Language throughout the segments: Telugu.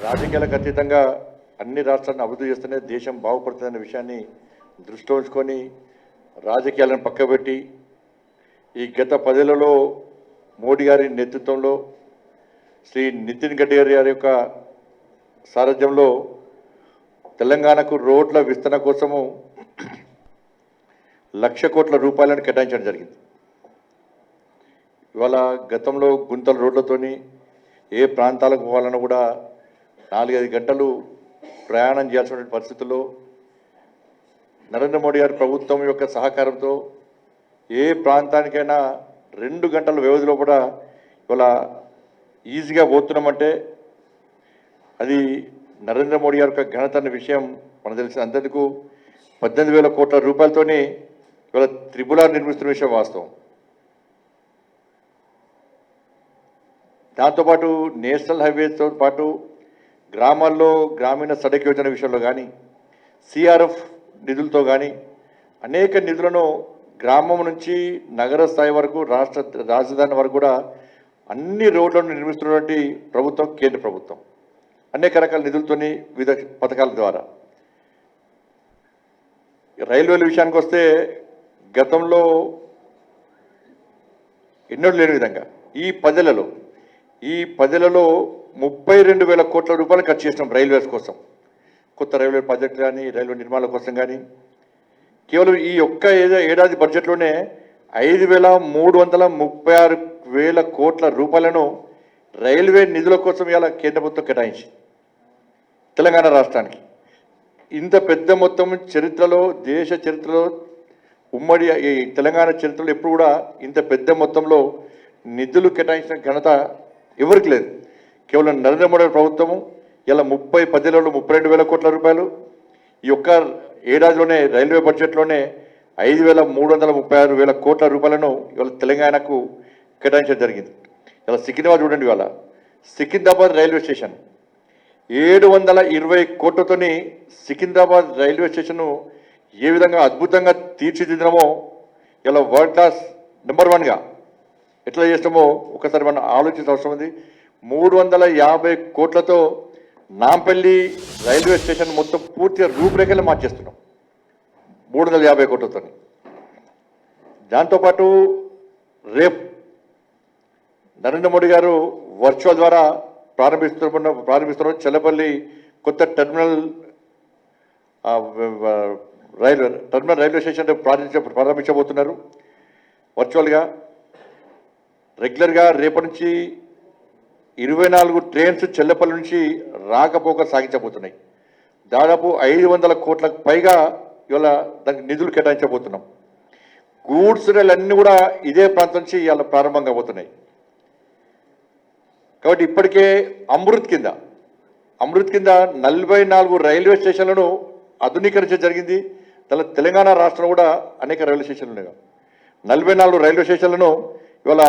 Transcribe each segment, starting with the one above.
రాజకీయాలకు అతీతంగా అన్ని రాష్ట్రాలను అభివృద్ధి చేస్తేనే దేశం బాగుపడుతుందనే విషయాన్ని దృష్టిలో ఉంచుకొని రాజకీయాలను పక్కబెట్టి ఈ గత పదేళ్ళలో మోడీ గారి నేతృత్వంలో శ్రీ నితిన్ గడ్కరీ గారి యొక్క సారథ్యంలో తెలంగాణకు రోడ్ల విస్తరణ కోసము లక్ష కోట్ల రూపాయలను కేటాయించడం జరిగింది. ఇవాళ గతంలో గుంతల రోడ్లతోని ఏ ప్రాంతాలకు పోవాలన్నా కూడా నాలుగైదు గంటలు ప్రయాణం చేయాల్సినటువంటి పరిస్థితుల్లో నరేంద్ర మోడీ గారి ప్రభుత్వం యొక్క సహకారంతో ఏ ప్రాంతానికైనా రెండు గంటల వ్యవధిలో కూడా ఇవాళ ఈజీగా పోతున్నామంటే అది నరేంద్ర మోడీ గారి యొక్క ఘనత విషయం మనకు తెలిసిన అందరికీ పద్దెనిమిది వేల కోట్ల రూపాయలతోనే ఇవాళ త్రిపులార్ నిర్మిస్తున్న విషయం వాస్తవం. దాంతోపాటు నేషనల్ హైవేస్తో పాటు గ్రామాల్లో గ్రామీణ సడక్ యోజన విషయంలో కానీ సిఆర్ఎఫ్ నిధులతో కానీ అనేక నిధులను గ్రామం నుంచి నగర స్థాయి వరకు రాష్ట్ర రాజధాని వరకు కూడా అన్ని రోడ్లను నిర్మిస్తున్నటువంటి ప్రభుత్వం కేంద్ర ప్రభుత్వం. అనేక రకాల నిధులతోని వివిధ పథకాల ద్వారా. రైల్వేల విషయానికి వస్తే గతంలో ఎన్నడూ లేని విధంగా ఈ పదేళ్ళలో ఈ పదేళ్ళలో ముప్పై రెండు వేల కోట్ల రూపాయలు ఖర్చు చేసినాం రైల్వేస్ కోసం. కొత్త రైల్వే ప్రాజెక్ట్ కానీ రైల్వే నిర్మాణాల కోసం కానీ కేవలం ఈ ఒక్క ఏడాది బడ్జెట్లోనే ఐదు వేల మూడు వందల ముప్పై ఆరు వేల కోట్ల రూపాయలను రైల్వే నిధుల కోసం ఇలా కేంద్ర ప్రభుత్వం కేటాయించి తెలంగాణ రాష్ట్రానికి. ఇంత పెద్ద మొత్తం చరిత్రలో దేశ చరిత్రలో ఉమ్మడి ఈ తెలంగాణ చరిత్రలో ఎప్పుడు కూడా ఇంత పెద్ద మొత్తంలో నిధులు కేటాయించిన ఘనత ఎవరికి లేదు. కేవలం నరేంద్ర మోడీ ప్రభుత్వము ఇలా ముప్పై పదిలలో ముప్పై రెండు వేల కోట్ల రూపాయలు. ఈ యొక్క ఏడాదిలోనే రైల్వే బడ్జెట్లోనే ఐదు వేల మూడు వందల ముప్పై ఆరు వేల కోట్ల రూపాయలను ఇవాళ తెలంగాణకు కేటాయించడం జరిగింది. ఇలా సికింద్రాబాద్ చూడండి ఇవాళ. Secunderabad railway station. ఏడు వందల ఇరవై కోట్లతోని సికింద్రాబాద్ రైల్వే స్టేషన్ను ఏ విధంగా అద్భుతంగా తీర్చిదిద్దినామో ఇలా వరల్డ్ క్లాస్ నెంబర్ వన్గా ఎట్లా చేస్తామో ఒకసారి మనం ఆలోచించిన అవసరం ఉంది. మూడు వందల యాభై కోట్లతో నాంపల్లి రైల్వే స్టేషన్ మొత్తం పూర్తిగా రూపురేఖలు మార్చేస్తున్నాం. మూడు వందల యాభై కోట్లతో దాంతోపాటు రేపు నరేంద్ర మోడీ గారు వర్చువల్ ద్వారా ప్రారంభిస్తున్న ప్రారంభిస్తున్న చెల్లపల్లి కొత్త terminal railway terminal railway station ప్రారంభించ ప్రారంభించబోతున్నారు. వర్చువల్గా రెగ్యులర్గా రేపటి నుంచి ఇరవై నాలుగు ట్రైన్స్ చెల్లపల్లి నుంచి రాకపోక సాగించబోతున్నాయి. దాదాపు ఐదు వందల కోట్లకు పైగా ఇవాళ దానికి నిధులు కేటాయించబోతున్నాం. గూడ్స్ రైలు అన్నీ కూడా ఇదే ప్రాంతం నుంచి ఇవాళ ప్రారంభం కాబోతున్నాయి కాబట్టి ఇప్పటికే అమృత్ కింద అమృత్ కింద నలభై నాలుగు రైల్వే స్టేషన్లను ఆధునీకరించడం జరిగింది. తెల తెలంగాణ రాష్ట్రం కూడా అనేక రైల్వే స్టేషన్లు ఉన్నాయి. నలభై నాలుగు రైల్వే స్టేషన్లను ఇవాళ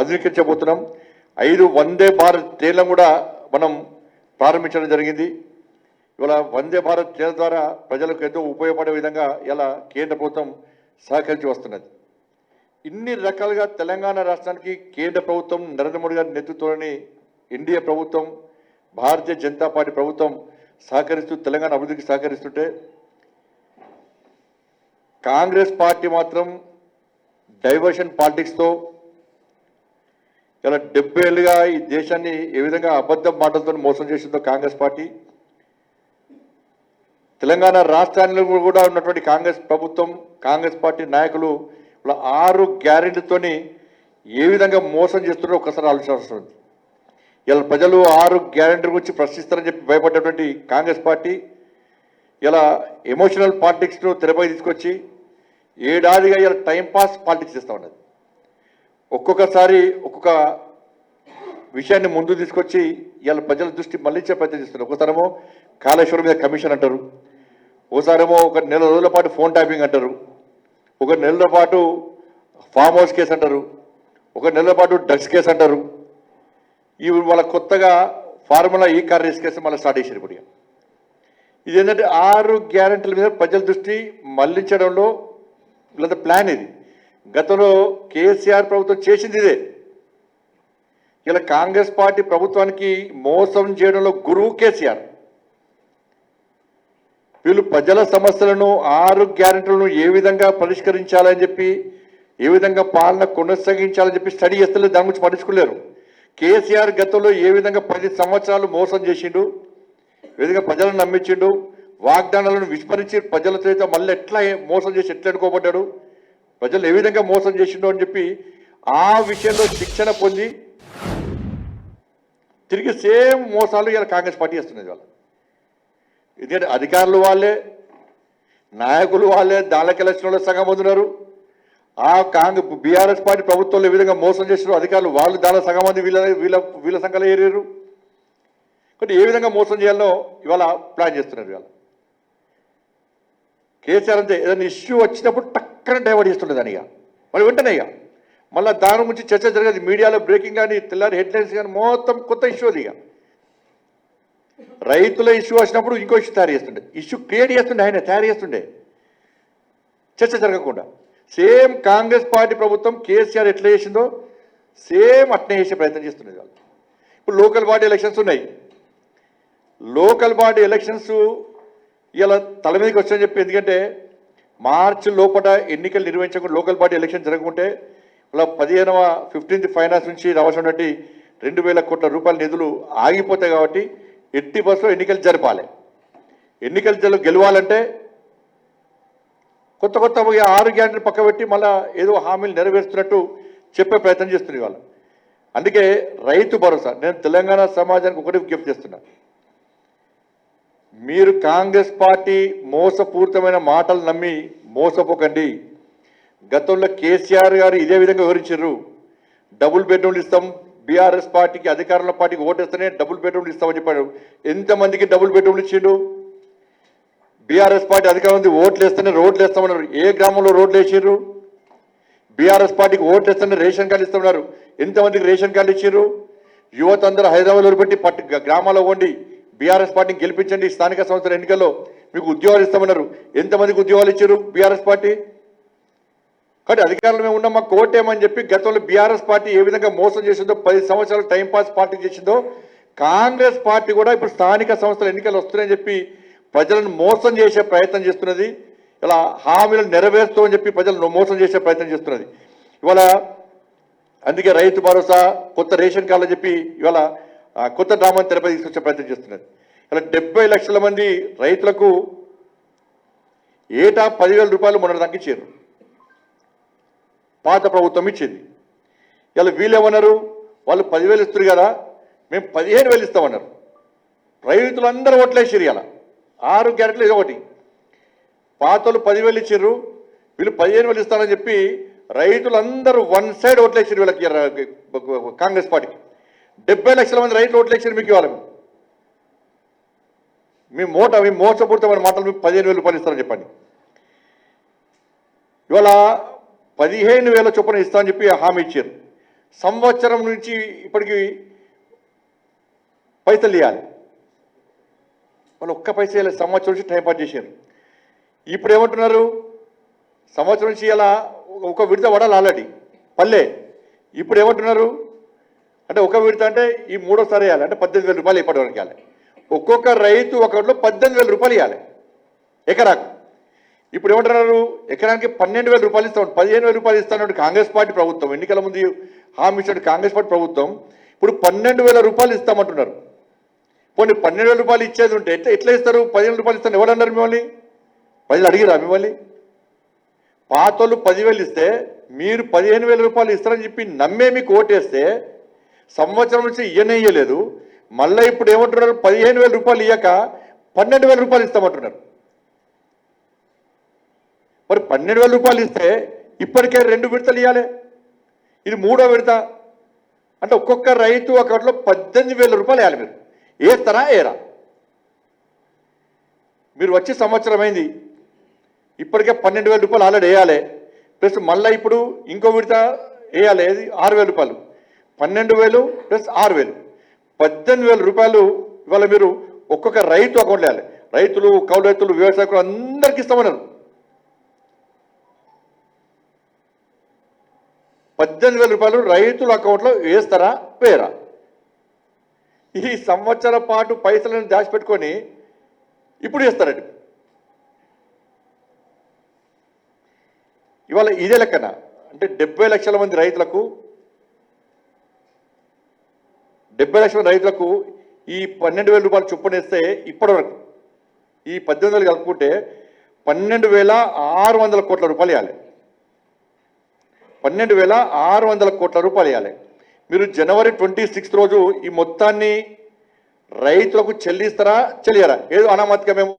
ఆధునీకరించబోతున్నాం. ఐదు వందే భారత్ ట్రైన్లను కూడా మనం ప్రారంభించడం జరిగింది. ఇవాళ వందే భారత్ ట్రైన్ ద్వారా ప్రజలకు ఎంతో ఉపయోగపడే విధంగా ఇలా కేంద్ర ప్రభుత్వం సహకరించి వస్తున్నది. ఇన్ని రకాలుగా తెలంగాణ రాష్ట్రానికి కేంద్ర ప్రభుత్వం నరేంద్ర మోడీ గారి నేతృత్వంలోని ఎన్డీఏ ప్రభుత్వం భారతీయ జనతా పార్టీ ప్రభుత్వం సహకరిస్తూ తెలంగాణ అభివృద్ధికి సహకరిస్తుంటే కాంగ్రెస్ పార్టీ మాత్రం డైవర్షన్ పాలిటిక్స్తో ఇలా డెబ్బై ఏళ్ళుగా ఈ దేశాన్ని ఏ విధంగా అబద్ధ మాటలతో మోసం చేసిందో కాంగ్రెస్ పార్టీ. తెలంగాణ రాష్ట్రాల్లో కూడా ఉన్నటువంటి కాంగ్రెస్ ప్రభుత్వం కాంగ్రెస్ పార్టీ నాయకులు ఇలా ఆరు గ్యారెంటీతోని ఏ విధంగా మోసం చేస్తున్నారో ఒకసారి ఆలోచించాల్సి ఉంది. ఇలా ప్రజలు ఆరు గ్యారెంటీ గురించి ప్రశ్నిస్తారని చెప్పి భయపడ్డటువంటి కాంగ్రెస్ పార్టీ ఇలా ఎమోషనల్ పాలిటిక్స్ను తెరపై తీసుకొచ్చి ఏడాదిగా ఇలా టైంపాస్ పాలిటిక్స్ చేస్తూ ఉన్నది. ఒక్కొక్కసారి ఒక్కొక్క విషయాన్ని ముందు తీసుకొచ్చి ఇవాళ ప్రజల దృష్టి మళ్ళించే ప్రయత్నం చేస్తున్నారు. ఒకసారేమో కాళేశ్వరం మీద కమిషన్ అంటారు. ఒకసారేమో ఒక నెల రోజుల పాటు ఫోన్ ట్యాపింగ్ అంటారు. ఒక నెలల పాటు ఫామ్ హౌస్ కేసు అంటారు. ఒక నెలల పాటు డ్రగ్స్ కేసు అంటారు. ఇవి వాళ్ళ కొత్తగా formula E car race case మళ్ళీ స్టార్ట్ చేశారు ఇప్పుడు ఇది ఏంటంటే ఆరు గ్యారెంటీల మీద ప్రజల దృష్టి మళ్ళించడంలో లేదా ప్లాన్ ఇది. గతంలో కేసీఆర్ ప్రభుత్వం చేసింది ఇదే. ఇలా కాంగ్రెస్ పార్టీ ప్రభుత్వానికి మోసం చేయడంలో గురువు కేసీఆర్. వీళ్ళు ప్రజల సమస్యలను ఆరు గ్యారెంటీలను ఏ విధంగా పరిష్కరించాలని చెప్పి ఏ విధంగా పాలన కొనసాగించాలని చెప్పి స్టడీ చేస్తలేదు దాని గురించి పట్టించుకోలేరు. కేసీఆర్ గతంలో ఏ విధంగా పది సంవత్సరాలు మోసం చేసిండు ఏ విధంగా ప్రజలను నమ్మించిండు వాగ్దానాలను విస్మరించి ప్రజలతో మళ్ళీ ఎట్లా మోసం చేసి ఎట్లా అనుకోబడ్డాడు ప్రజలు ఏ విధంగా మోసం చేసిండో అని చెప్పి ఆ విషయంలో శిక్షణ పొంది తిరిగి సేమ్ మోసాలు ఇలా కాంగ్రెస్ పార్టీ చేస్తున్నది వాళ్ళు ఎందుకంటే అధికారులు వాళ్ళే నాయకులు వాళ్ళే దానికి ఎలక్షన్లో సగం పొందినారు ఆ కాంగ్రెస్ బీఆర్ఎస్ పార్టీ ప్రభుత్వంలో ఏ విధంగా మోసం చేసిన అధికారులు వాళ్ళు దాని సగం మంది వీళ్ళ వీళ్ళ వీళ్ళ సంఖ్యలో ఏరారు. కాబట్టి ఏ విధంగా మోసం చేయాలో ఇవాళ ప్లాన్ చేస్తున్నారు ఇవాళ. కేసీఆర్ అంతే ఏదైనా ఇష్యూ వచ్చినప్పుడు టక్కన డైవర్ట్ చేస్తుండే దాని ఇక. మరి వెంటనే ఇక. మళ్ళీ దాని గురించి చర్చ జరగదు మీడియాలో బ్రేకింగ్ కానీ తెల్లారి హెడ్లైన్స్ కానీ మొత్తం కొత్త ఇష్యూ అది ఇక. రైతుల ఇష్యూ వచ్చినప్పుడు ఇంకో ఇష్యూ తయారు చేస్తుండే. ఇష్యూ క్రియేట్ చేస్తుండే ఆయన తయారు చేస్తుండే. చర్చ జరగకుండా. సేమ్ కాంగ్రెస్ పార్టీ ప్రభుత్వం కేసీఆర్ ఎట్లా చేసిందో సేమ్ అట్నే చేసే ప్రయత్నం చేస్తున్నది వాళ్ళు. ఇప్పుడు లోకల్ బాడీ ఎలక్షన్స్ ఉన్నాయి. లోకల్ బాడీ ఎలక్షన్స్ ఇలా తల మీదకి వచ్చాయని చెప్పి ఎందుకంటే మార్చి లోపల ఎన్నికలు నిర్వహించకుండా లోకల్ బాడీ ఎలక్షన్ జరగకుంటే ఇలా పదిహేనవ ఫిఫ్టీన్త్ ఫైనాన్స్ నుంచి రావాల్సినటువంటి రెండు వేల కోట్ల రూపాయల నిధులు ఆగిపోతాయి కాబట్టి ఎట్టి బస్సులో ఎన్నికలు జరపాలి. ఎన్నికలు జరు గెలవాలంటే కొత్త కొత్త ఆరు గ్యారెంటీలు పక్కబెట్టి మళ్ళీ మళ్ళా ఏదో హామీలు నెరవేరుస్తున్నట్టు చెప్పే ప్రయత్నం చేస్తుంది వాళ్ళు అందుకే రైతు భరోసా నేను తెలంగాణ సమాజానికి ఒకటి విజ్ఞప్తి చేస్తున్నాను మీరు కాంగ్రెస్ పార్టీ మోసపూరితమైన మాటలు నమ్మి మోసపోకండి. గతంలో కేసీఆర్ గారు ఇదే విధంగా వివరించారు డబుల్ బెడ్రూమ్లు ఇస్తాం బీఆర్ఎస్ పార్టీకి అధికారంలో పార్టీకి ఓటేస్తేనే డబుల్ బెడ్రూమ్లు ఇస్తామని చెప్పాడు. ఎంతమందికి డబుల్ బెడ్రూమ్లు ఇచ్చిండు? బీఆర్ఎస్ పార్టీ అధికారం ఉంది ఓట్లు వేస్తేనే రోడ్లు వేస్తామన్నారు. ఏ గ్రామంలో రోడ్లు వేసారు బీఆర్ఎస్ పార్టీకి ఓట్లు వేస్తేనే రేషన్ కార్డు ఇస్తామన్నారు. ఎంతమందికి రేషన్ కార్డు ఇచ్చారు యువత అందరూ హైదరాబాద్లో పెట్టి పట్టు గ్రామాల్లో ఉండి బీఆర్ఎస్ పార్టీని గెలిపించండి. స్థానిక సంస్థల ఎన్నికల్లో మీకు ఉద్యోగాలు ఇస్తామన్నారు. ఎంతమందికి ఉద్యోగాలు ఇచ్చారు బీఆర్ఎస్ పార్టీ? కాబట్టి అధికారంలో మేము ఉన్నాం మాకు కోటేమని చెప్పి గతంలో బీఆర్ఎస్ పార్టీ ఏ విధంగా మోసం చేసిందో పది సంవత్సరాలు టైంపాస్ పార్టీ చేసిందో కాంగ్రెస్ పార్టీ కూడా ఇప్పుడు స్థానిక సంస్థల ఎన్నికలు వస్తున్నాయని చెప్పి ప్రజలను మోసం చేసే ప్రయత్నం చేస్తున్నది. ఇలా హామీలు నెరవేరుస్తూ అని చెప్పి ప్రజలను మోసం చేసే ప్రయత్నం చేస్తున్నది. ఇవాళ అందుకే రైతు భరోసా కొత్త రేషన్ కార్డులు చెప్పి ఇవాళ కొత్త డ్రామాను తెరపై తీసుకొచ్చే ప్రయత్నం చేస్తున్నారు. ఇలా డెబ్బై లక్షల మంది రైతులకు ఏటా పదివేల రూపాయలు మొన్నటి ఇచ్చారు. పాత ప్రభుత్వం ఇచ్చింది. ఇలా వీళ్ళేమన్నారు? వాళ్ళు పదివేలు ఇస్తారు కదా మేము పదిహేను వేలు ఇస్తామన్నారు. రైతులందరూ ఓట్లేసారు ఇలా. ఆరు గ్యారెంట్లు ఇది ఒకటి. పాతలు పదివేలు ఇచ్చారు వీళ్ళు పదిహేను వేలు ఇస్తారని చెప్పి రైతులందరూ వన్ సైడ్ ఓట్లేసారు వీళ్ళకి కాంగ్రెస్ పార్టీకి. డెబ్బై లక్షల మంది రైతులు ఓట్లేసారు మీకు ఇవ్వాలి మీ మోట మీ మోసపూరితమైన మాటలు మీకు పదిహేను వేలు రూపాయలు ఇస్తారని చెప్పండి. ఇవాళ పదిహేను వేల చొప్పున ఇస్తామని చెప్పి హామీ ఇచ్చారు. సంవత్సరం నుంచి ఇప్పటికి పైసలు ఇవ్వాలి వాళ్ళు ఒక్క పైసా ఇవ్వాలి సంవత్సరం నుంచి టైం పాస్ చేశారు. ఇప్పుడు ఏమంటున్నారు? సంవత్సరం నుంచి ఇలా ఒక విడత పడాలి ఆల్రెడీ. పల్లె ఇప్పుడు ఏమంటున్నారు? అంటే ఒక విడత అంటే ఈ మూడోసారి వేయాలి. అంటే పద్దెనిమిది వేల రూపాయలు ఇప్పటి వరకు ఇవ్వాలి ఒక్కొక్క రైతు ఒకటిలో పద్దెనిమిది వేల రూపాయలు ఇవ్వాలి. ఎకరాకు. ఇప్పుడు ఏమంటున్నారు? ఎకరానికి పన్నెండు వేల రూపాయలు ఇస్తాం పదిహేను వేల రూపాయలు ఇస్తాను కాంగ్రెస్ పార్టీ ప్రభుత్వం. ఎన్నికల ముందు హామీ కాంగ్రెస్ పార్టీ ప్రభుత్వం. ఇప్పుడు పన్నెండు వేల రూపాయలు ఇస్తామంటున్నారు. పోనీ పన్నెండు వేల రూపాయలు ఇచ్చేది ఉంటే ఎట్లా ఎట్లా ఇస్తారు? పదిహేను రూపాయలు ఇస్తాను. ఎవరన్నారు మిమ్మల్ని? ప్రజలు అడిగిరా మిమ్మల్ని? పాతోళ్ళు పదివేలు ఇస్తే మీరు పదిహేను వేల రూపాయలు ఇస్తారని చెప్పి నమ్మే మీకు ఓటేస్తే సంవత్సరం నుంచి ఇయ్యనేయలేదు మళ్ళీ ఇప్పుడు ఏమంటున్నారు? పదిహేను వేల రూపాయలు ఇయ్యక పన్నెండు వేల రూపాయలు ఇస్తామంటున్నారు. మరి పన్నెండు వేల రూపాయలు ఇస్తే ఇప్పటికే రెండు విడతలు ఇవ్వాలి ఇది మూడో విడత. అంటే ఒక్కొక్క రైతు ఒకటిలో పద్దెనిమిది వేల రూపాయలు వేయాలి మీరు. ఏస్తారా ఏరా మీరు వచ్చే సంవత్సరం అయింది ఇప్పటికే పన్నెండు వేల రూపాయలు ఆల్రెడీ వేయాలి. ప్లస్ మళ్ళీ ఇప్పుడు ఇంకో విడత వేయాలి. ఆరు వేల రూపాయలు. పన్నెండు వేలు ప్లస్ ఆరు వేలు. పద్దెనిమిది వేల రూపాయలు ఇవాళ మీరు ఒక్కొక్క రైతు అకౌంట్ వేయాలి. రైతులు కౌలు రైతులు వ్యవసాయకులు అందరికీ ఇస్తామన్నారు పద్దెనిమిది వేల రూపాయలు రైతుల అకౌంట్లో వేస్తారా వేయరా? ఈ సంవత్సరం పాటు పైసలను దాచిపెట్టుకొని ఇప్పుడు వేస్తారండి. ఇవాళ ఇదే లెక్కన. అంటే డెబ్బై లక్షల మంది రైతులకు డెబ్బై లక్షల రైతులకు ఈ పన్నెండు వేల రూపాయలు చొప్పునేస్తే ఇప్పటివరకు ఈ పద్దెనిమిది వేలు కలుపుకుంటే పన్నెండు వేల ఆరు వందల కోట్ల రూపాయలు ఇవ్వాలి. పన్నెండు వేల ఆరు వందల కోట్ల రూపాయలు ఇవ్వాలి. మీరు జనవరి ట్వంటీ సిక్స్త్ రోజు ఈ మొత్తాన్ని రైతులకు చెల్లిస్తారా చెల్లియరా ఏదో అనామతిగా మేము